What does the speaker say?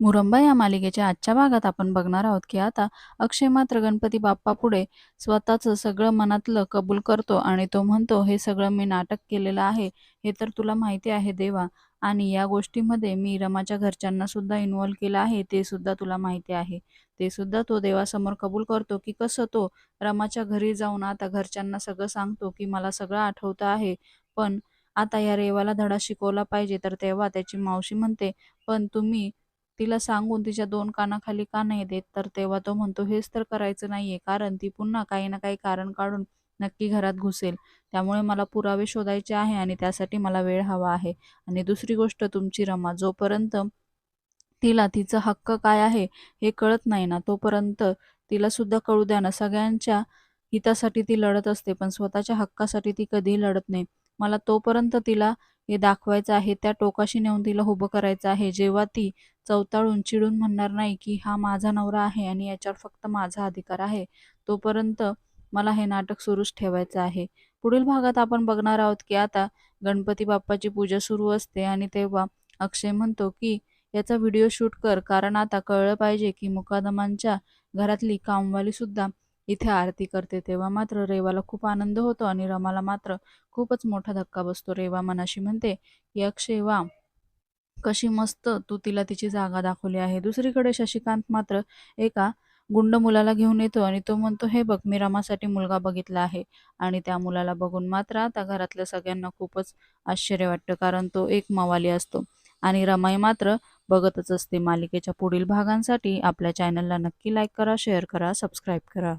मुरंबा या मालिकेच्या आजच्या भागात आपण बघणार आहोत की आता अक्षय मात्र गणपती बाप्पा पुढे स्वतःचं सगळं मनातलं कबूल करतो आणि तो म्हणतो हे सगळं मी नाटक केलेलं आहे हे तर तुला माहिती आहे देवा. आणि या गोष्टीमध्ये मी रमाच्या घरच्यांना सुद्धा इन्व्हॉल्व केलं आहे ते सुद्धा तुला माहिती आहे. ते सुद्धा तो देवासमोर कबूल करतो की कसं तो रमाच्या घरी जाऊन आता घरच्यांना सगळं सांगतो की मला सगळं आठवतं आहे. पण आता या रेवाला धडा शिकवला पाहिजे तर तेव्हा त्याची मावशी म्हणते पण तुम्ही तिला सांगून तिच्या दोन कानाखाली का नाही देत? तर तेव्हा तो म्हणतो हेच तर करायचं नाहीये. कारण ती पुन्हा काही ना काही कारण काढून नक्की घरात घुसेल. त्यामुळे मला पुरावे शोधायचे आहे आणि त्यासाठी मला वेळ हवा आहे. आणि दुसरी गोष्ट तुमची रमा जोपर्यंत तिला तिचा हक्क काय आहे हे कळत नाही ना तोपर्यंत तिला सुद्धा कळू द्या ना. सगळ्यांच्या हितासाठी ती लढत असते पण स्वतःच्या हक्कासाठी ती कधीही लढत नाही. मला तोपर्यंत तिला हे दाखवायचं आहे त्या टोकाशी नेऊन तिला उभं करायचं आहे. जेव्हा ती चवताळून चिडून म्हणणार नाही की हा माझा नवरा आहे आणि याच्यावर फक्त माझा अधिकार आहे. तोपर्यंत मला हे नाटक सुरूच ठेवायचं आहे. पुढील भागात आपण बघणार आहोत की आता गणपती बाप्पाची पूजा सुरू असते आणि तेव्हा अक्षय म्हणतो की याचा व्हिडिओ शूट कर कारण आता कळलं पाहिजे की मुकादमांच्या घरातली कामवाली सुद्धा इथे आरती करते. तेव्हा मात्र रेवाला खूप आनंद होतो आणि रमाला मात्र खूपच मोठा धक्का बसतो. रेवा मनाशी म्हणते की अक्षय वा कशी मस्त तू तिला तिची जागा दाखवली आहे. दुसरीकडे शशिकांत मात्र एका गुंड मुलाला घेऊन येतो आणि तो म्हणतो हे बघ मी रमासाठी मुलगा बघितला आहे. आणि त्या मुलाला बघून मात्र आता घरातल्या सगळ्यांना खूपच आश्चर्य वाटतं कारण तो एक मवाली असतो. आणि रमाई मात्र बघतच असते. मालिकेच्या पुढील भागांसाठी आपल्या चॅनलला नक्की लाईक करा शेअर करा सबस्क्राईब करा.